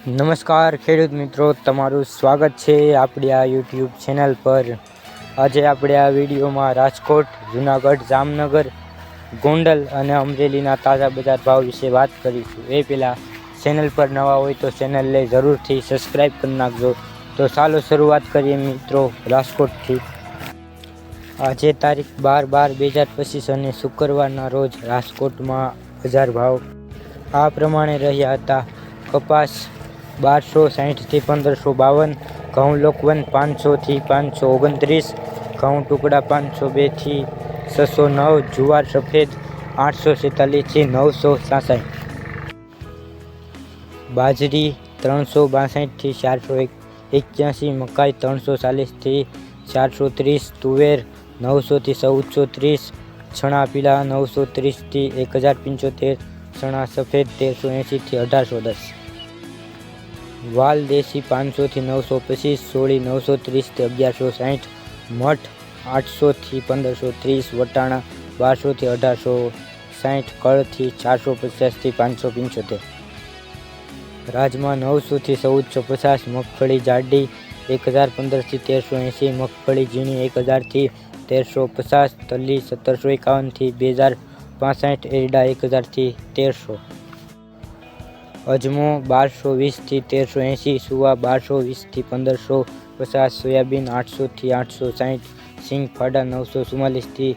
નમસ્કાર, ખેડૂત મિત્રો, તમારું સ્વાગત છે આપણી આ યુટ્યુબ ચેનલ પર. આજે આપણે આ વિડીયોમાં રાજકોટ, જુનાગઢ, જામનગર, ગોંડલ અને અમરેલીના તાજા બજાર ભાવ વિશે વાત કરીશું. એ પહેલાં ચેનલ પર નવા હોય તો ચેનલને જરૂરથી સબસ્ક્રાઈબ કરી નાખજો. તો ચાલો શરૂઆત કરીએ મિત્રો રાજકોટથી. આજે તારીખ બાર બાર બે હજાર પચીસ અને શુક્રવારના રોજ રાજકોટમાં બજાર ભાવ આ પ્રમાણે રહ્યા હતા. કપાસ બારસો સાહીઠથી પંદરસો બાવન, ઘઉં લોકવન પાંચસોથી પાંચસો ઓગણત્રીસ, ઘઉં ટુકડા પાંચસો બેથી છસો નવ, જુવાર સફેદ આઠસો છેતાલીસથી નવસો સાસઠ. બાજરી ત્રણસો બાસઠથી ચારસો એક, એક્યાસી મકાઈ ત્રણસો ચાલીસથી ચારસો ત્રીસ, તુવેર નવસોથી ચૌદસો ત્રીસ ચણા પીલા નવસો ત્રીસથી એક હજાર પંચોતેર ચણા સફેદ તેરસો એંશીથી અઢારસો દસ. વાલ દેશી પાંચસોથી નવસો પચીસ, સોળી નવસો ત્રીસથી અગિયારસો સાહીઠ મઠ આઠસોથી પંદરસો ત્રીસ, વટાણા બારસોથી અઢારસો સાઠ કળથી ચારસો પચાસથી પાંચસો પંચોતેર. રાજમાં નવસોથી ચૌદસો પચાસ, મગફળી જાડી એક હજાર પંદરથી તેરસો એંસી મગફળી ઝીણી એક હજારથી તેરસો પચાસ તલ્લી સત્તરસો એકાવનથી બે હજાર પાસઠ, એરડા એક હજારથી તેરસો. અજમો બારસો વીસથી તેરસો એંસી સુવા બારસો વીસથી પંદરસો, પચાસ, સોયાબીન આઠસોથી આઠસો સાહીઠ સિંગ ફાડા નવસો ચુમ્માલીસથી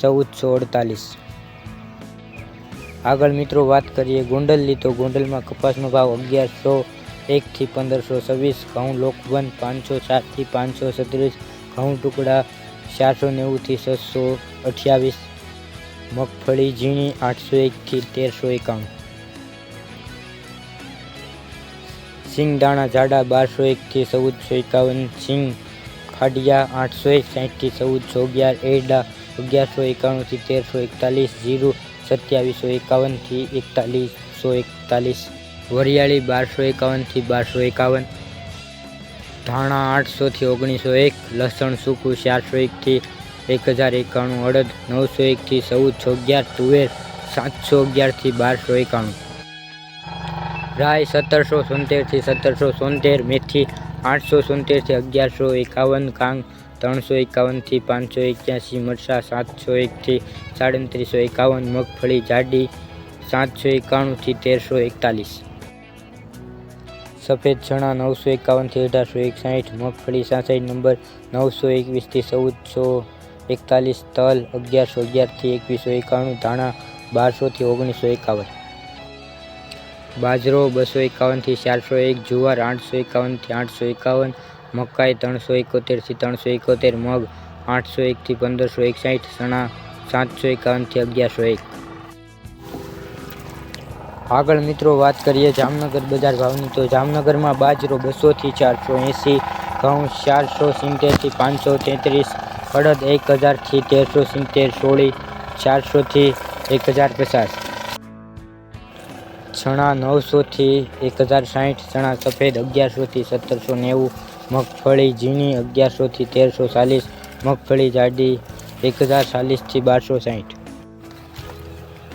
ચૌદસો અડતાલીસ. આગળ મિત્રો વાત કરીએ ગોંડલની, તો ગોંડલમાં કપાસનો ભાવ અગિયારસો એકથી પંદરસો છવ્વીસ, ઘઉં લોકવન પાંચસો ચારથી પાંચસો છત્રીસ, ઘઉં ટુકડા ચારસો નેવુંથી છસો અઠ્યાવીસ, મગફળી ઝીણી આઠસો એકથી તેરસો એકાણું. સિંગ ઝાડા બારસો એકથી ચૌદસો એકાવન, સિંગ ખાડિયા આઠસો એક સાઠથી ચૌદસો અગિયાર, એરડા અગિયારસો એકાણુંથી તેરસો એકતાલીસ, જીરું સત્યાવીસો એકાવનથી એકતાલીસો એકતાલીસ, વરિયાળી બારસો એકાવનથી બારસો એકાવન, ધાણા આઠસોથી ઓગણીસો એક, લસણ સૂકું ચારસો એકથી એક હજાર એકાણું અડદ નવસો એકથી ચૌદસો અગિયાર, તુવેર સાતસો અગિયારથી બારસો એકાણું. રાય સત્તરસો સોતેરથી સત્તરસો સોતેર મેથી આઠસો સોતેરથી અગિયારસો એકાવન, કાંગ ત્રણસો એકાવનથી પાંચસો એક્યાસી, મરસા સાતસો એકથી સાડત્રીસો એકાવન, મગફળી જાડી સાતસો એકાણુંથી તેરસો એકતાલીસ. સફેદ ચણા નવસો એકાવનથી અઢારસો એકસાઠ, મગફળી સાસઠ નંબર નવસો એકવીસથી ચૌદસો એકતાલીસ, તલ અગિયારસો અગિયારથી એકવીસો એકાણું, ધાણા બારસોથી ઓગણીસો એકાવન. બાજરો બસો એકાવનથી ચારસો એક, જુવાર આઠસો એકાવનથી આઠસો એકાવન, મકાઈ ત્રણસો એકોતેરથી ત્રણસો એકોતેર, મગ આઠસો એકથી પંદરસો એકસાઠ, ચણા સાતસો એકાવનથી અગિયારસો એક. આગળ મિત્રો વાત કરીએ જામનગર બજાર ભાવની, તો જામનગરમાં બાજરો બસોથી ચારસો એંસી, ઘઉં ચારસો સિત્તેરથી પાંચસો તેત્રીસ અડદ એક હજારથી તેરસો સિત્તેર, સોળી ચારસોથી એક હજાર પચાસ. ચણા નવસોથી એક હજાર સાઠ ચણા સફેદ અગિયારસોથી સત્તરસો નેવું મગફળી ઝીણી અગિયારસોથી તેરસો ચાલીસ મગફળી જાડી એક હજાર ચાલીસથી બારસો સાઠ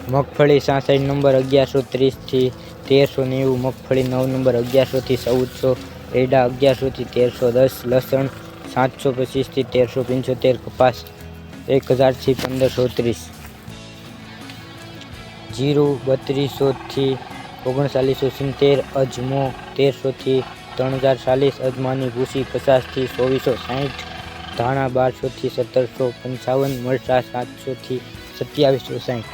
મગફળી સાસઠ નંબર અગિયારસો ત્રીસથી તેરસો નેવું મગફળી નવ નંબર અગિયારસોથી ચૌદસો, એડા અગિયારસોથી તેરસો દસ લસણ સાતસો પચીસથી તેરસો પંચોતેર કપાસ એક હજારથી પંદરસો ત્રીસ જીરું બત્રીસોથી ઓગણચાલીસો સિત્તેર અજમો તેરસોથી ત્રણ હજાર ચાલીસ અજમાની ભૂસી પચાસથી ચોવીસો સાઠ ધાણા બારસોથી સત્તરસો પંચાવન, મરચા સાતસોથી સત્યાવીસો સાઠ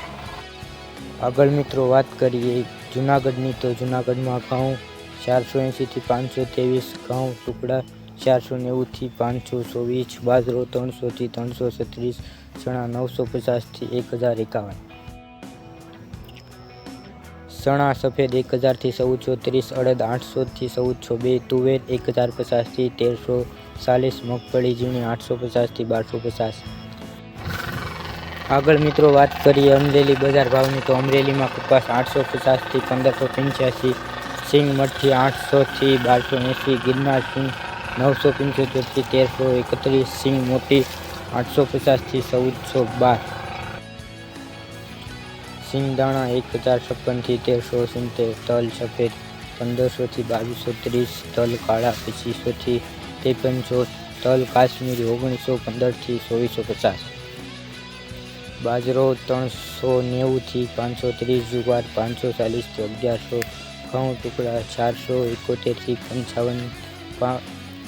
આગળ મિત્રો વાત કરીએ જુનાગઢની, તો જુનાગઢમાં ઘઉં ચારસો એંશીથી પાંચસો ત્રેવીસ, ઘઉં ટુકડા ચારસો નેવુંથી પાંચસો ચોવીસ, બાજરો ત્રણસોથી ત્રણસો છત્રીસ, ચણા નવસો પચાસથી એક હજાર એકાવન. ચણા સફેદ એક હજારથી ચૌદસો ત્રીસ, અડદ આઠસોથી ચૌદસો બે, તુવેર એક હજાર પચાસથી તેરસો ચાલીસ, મગફળી ઝીણી આઠસો પચાસથી બારસો પચાસ આગળ મિત્રો વાત કરીએ અમરેલી બજાર ભાવની, તો અમરેલીમાં કપાસ આઠસો પચાસથી પંદરસો પંચ્યાસી, સિંગ મઠથી આઠસોથી બારસો એંસી, ગિરનાર સિંગ નવસો પંચોતેરથી તેરસો એકત્રીસ, સિંગ મોટી આઠસો પચાસથી ચૌદસો બાર. સિંગદાણા એક હજાર છપ્પનથી તેરસો સિત્તેર તલ, સફેદ પંદરસોથી બાવીસો ત્રીસ તલ, કાળા પચીસોથી ત્રેપનસો તલ, કાશ્મીરી ઓગણીસો પંદરથી ચોવીસો પચાસ. બાજરો ત્રણસો નેવુંથી પાંચસો ત્રીસ, જુવાર પાંચસો ચાલીસથી અગિયારસો, ઘઉં ટુકડા ચારસો એકોતેરથી પંચાવન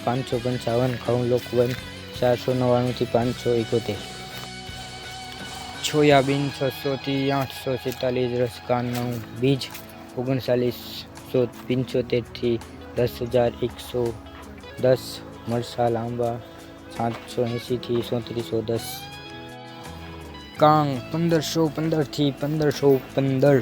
પાંચસો પંચાવન, ઘઉં લોકવન ચારસો નવ્વાણુંથી પાંચસો એકોતેર. સોયાબીન છસોથી આઠસો છેતાલીસ રસકાનું બીજ ઓગણચાલીસો પંચોતેરથી દસ હજાર એકસો દસ, મરસા લાંબા સાતસો એંશીથી સોત્રીસો દસ. કાંગ પંદરસો પંદરથી પંદરસો પંદર.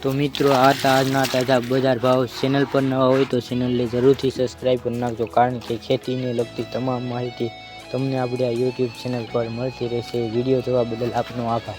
તો મિત્રો, આ તાજના તાજા બજાર ભાવ. ચેનલ પર નવા હોય તો ચેનલને જરૂરથી સબસ્ક્રાઈબ કરી નાખજો, કારણ કે ખેતીને લગતી તમામ માહિતી તમને આપણે આ યુટ્યુબ ચેનલ પર મળતી રહેશે. વીડિયો જોવા બદલ આપનો આભાર.